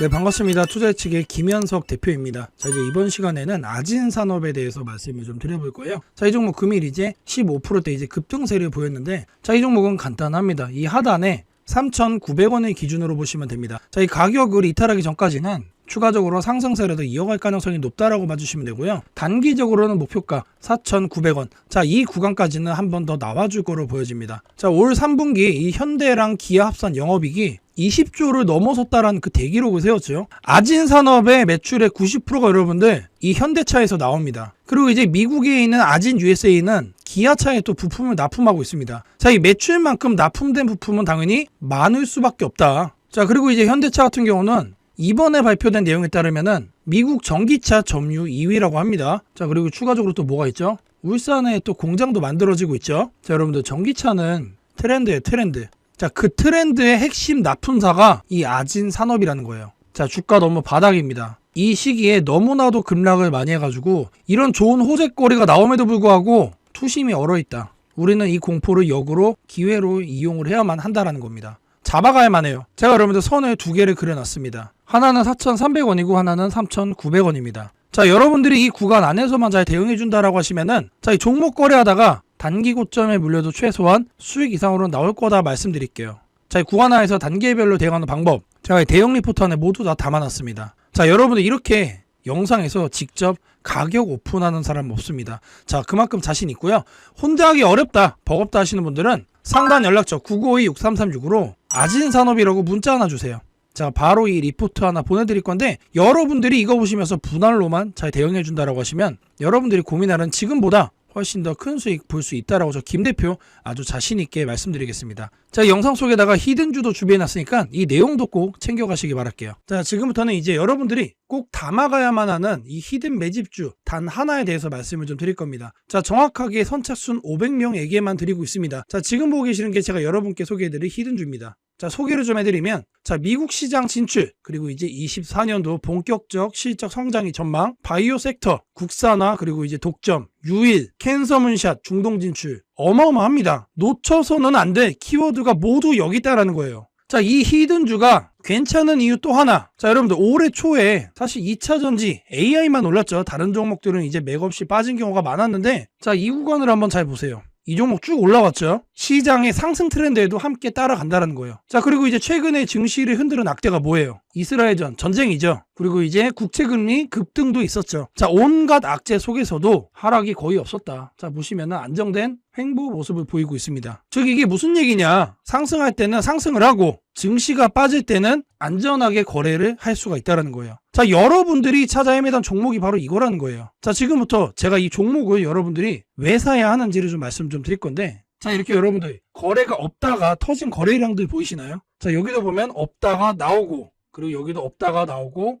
네 반갑습니다. 투자 측의 김현석 대표입니다. 자 이제 이번 시간에는 아진 산업에 대해서 말씀을 좀 드려볼 거예요. 자 이 종목 금일 이제 15%대 이제 급등세를 보였는데 자 이 종목은 간단합니다. 이 하단에 3,900원을 기준으로 보시면 됩니다. 자 이 가격을 이탈하기 전까지는 추가적으로 상승세를 더 이어갈 가능성이 높다라고 봐주시면 되고요. 단기적으로는 목표가 4,900원. 자, 이 구간까지는 한 번 더 나와줄 거로 보여집니다. 자, 올 3분기 이 현대랑 기아 합산 영업이익이 20조를 넘어섰다라는 그 대기록을 세웠죠. 아진 산업의 매출의 90%가 여러분들 이 현대차에서 나옵니다. 그리고 이제 미국에 있는 아진 USA는 기아차에 또 부품을 납품하고 있습니다. 자, 이 매출만큼 납품된 부품은 당연히 많을 수밖에 없다. 자, 그리고 이제 현대차 같은 경우는 이번에 발표된 내용에 따르면은 미국 전기차 점유 2위라고 합니다. 자, 그리고 추가적으로 또 뭐가 있죠? 울산에 또 공장도 만들어지고 있죠. 자, 여러분들 전기차는 트렌드예요, 트렌드. 자, 그 트렌드의 핵심 납품사가 이 아진 산업이라는 거예요. 자, 주가 너무 바닥입니다. 이 시기에 너무나도 급락을 많이 해가지고 이런 좋은 호재거리가 나옴에도 불구하고 투심이 얼어있다. 우리는 이 공포를 역으로 기회로 이용을 해야만 한다라는 겁니다. 잡아가야만 해요. 제가 여러분들 선을 두 개를 그려놨습니다. 하나는 4,300원이고 하나는 3,900원입니다. 자, 여러분들이 이 구간 안에서만 잘 대응해준다라고 하시면은 자, 이 종목 거래하다가 단기 고점에 물려도 최소한 수익 이상으로 나올 거다 말씀드릴게요. 자, 이 구간 하에서 단계별로 대응하는 방법 제가 이 대응 리포트 안에 모두 다 담아놨습니다. 자, 여러분들 이렇게 영상에서 직접 가격 오픈하는 사람 없습니다. 자, 그만큼 자신 있고요. 혼자 하기 어렵다, 버겁다 하시는 분들은 상단 연락처 952-6336으로 아진산업이라고 문자 하나 주세요. 자, 바로 이 리포트 하나 보내드릴 건데 여러분들이 이거 보시면서 분할로만 잘 대응해준다라고 하시면 여러분들이 고민하는 지금보다 훨씬 더 큰 수익 볼 수 있다라고 저 김 대표 아주 자신 있게 말씀드리겠습니다. 자, 영상 속에다가 히든주도 준비해놨으니까 이 내용도 꼭 챙겨가시기 바랄게요. 자, 지금부터는 이제 여러분들이 꼭 담아가야만 하는 이 히든 매집주 단 하나에 대해서 말씀을 좀 드릴 겁니다. 자, 정확하게 선착순 500명에게만 드리고 있습니다. 자, 지금 보고 계시는 게 제가 여러분께 소개해드릴 히든주입니다. 자, 소개를 좀 해드리면, 자, 미국 시장 진출, 그리고 이제 24년도 본격적 실적 성장이 전망, 바이오 섹터, 국산화, 그리고 이제 독점, 유일, 캔서 문샷, 중동 진출. 어마어마합니다. 놓쳐서는 안 돼. 키워드가 모두 여기 있다라는 거예요. 자, 이 히든주가 괜찮은 이유 또 하나. 자, 여러분들 올해 초에 사실 2차 전지 AI만 올랐죠. 다른 종목들은 이제 맥없이 빠진 경우가 많았는데 자, 이 구간을 한번 잘 보세요. 이 종목 쭉 올라왔죠. 시장의 상승 트렌드에도 함께 따라간다는 거예요. 자, 그리고 이제 최근에 증시를 흔드는 악재가 뭐예요? 이스라엘전 전쟁이죠. 그리고 이제 국채금리 급등도 있었죠. 자, 온갖 악재 속에서도 하락이 거의 없었다. 자, 보시면 안정된 횡보 모습을 보이고 있습니다. 즉 이게 무슨 얘기냐? 상승할 때는 상승을 하고 증시가 빠질 때는 안전하게 거래를 할 수가 있다는 거예요. 자, 여러분들이 찾아 헤매던 종목이 바로 이거라는 거예요. 자, 지금부터 제가 이 종목을 여러분들이 왜 사야 하는지를 좀 말씀 좀 드릴 건데 자, 이렇게 여러분들 거래가 없다가 터진 거래량들 보이시나요? 자, 여기도 보면 없다가 나오고 그리고 여기도 없다가 나오고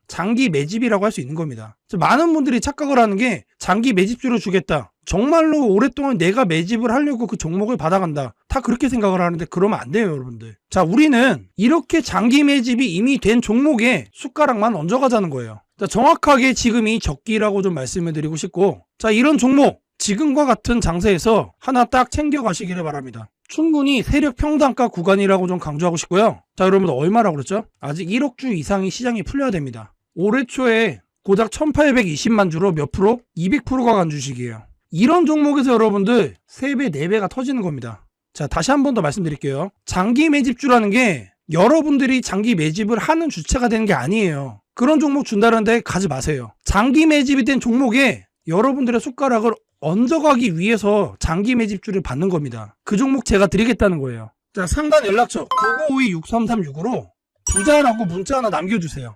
장기 매집이라고 할 수 있는 겁니다. 많은 분들이 착각을 하는 게 장기 매집주를 주겠다. 정말로 오랫동안 내가 매집을 하려고 그 종목을 받아간다. 다 그렇게 생각을 하는데 그러면 안 돼요, 여러분들. 자, 우리는 이렇게 장기 매집이 이미 된 종목에 숟가락만 얹어가자는 거예요. 자, 정확하게 지금이 적기라고 좀 말씀을 드리고 싶고, 자, 이런 종목, 지금과 같은 장세에서 하나 딱 챙겨가시기를 바랍니다. 충분히 세력 평단가 구간이라고 좀 강조하고 싶고요. 자, 여러분들 얼마라고 그랬죠? 아직 1억 주 이상이 시장이 풀려야 됩니다. 올해 초에 고작 1820만 주로 몇 프로? 200%가 간 주식이에요. 이런 종목에서 여러분들 3배, 4배가 터지는 겁니다. 자, 다시 한 번 더 말씀드릴게요. 장기 매집주라는 게 여러분들이 장기 매집을 하는 주체가 되는 게 아니에요. 그런 종목 준다는데 가지 마세요. 장기 매집이 된 종목에 여러분들의 숟가락을 얹어가기 위해서 장기 매집주를 받는 겁니다. 그 종목 제가 드리겠다는 거예요. 자, 상단 연락처 9952-6336으로 부자라고 문자 하나 남겨주세요.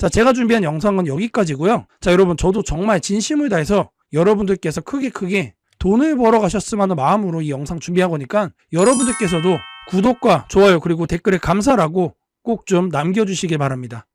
자, 제가 준비한 영상은 여기까지고요. 자, 여러분 저도 정말 진심을 다해서 여러분들께서 크게 크게 돈을 벌어 가셨으면 하는 마음으로 이 영상 준비한 거니까 여러분들께서도 구독과 좋아요 그리고 댓글에 감사라고 꼭 좀 남겨주시길 바랍니다.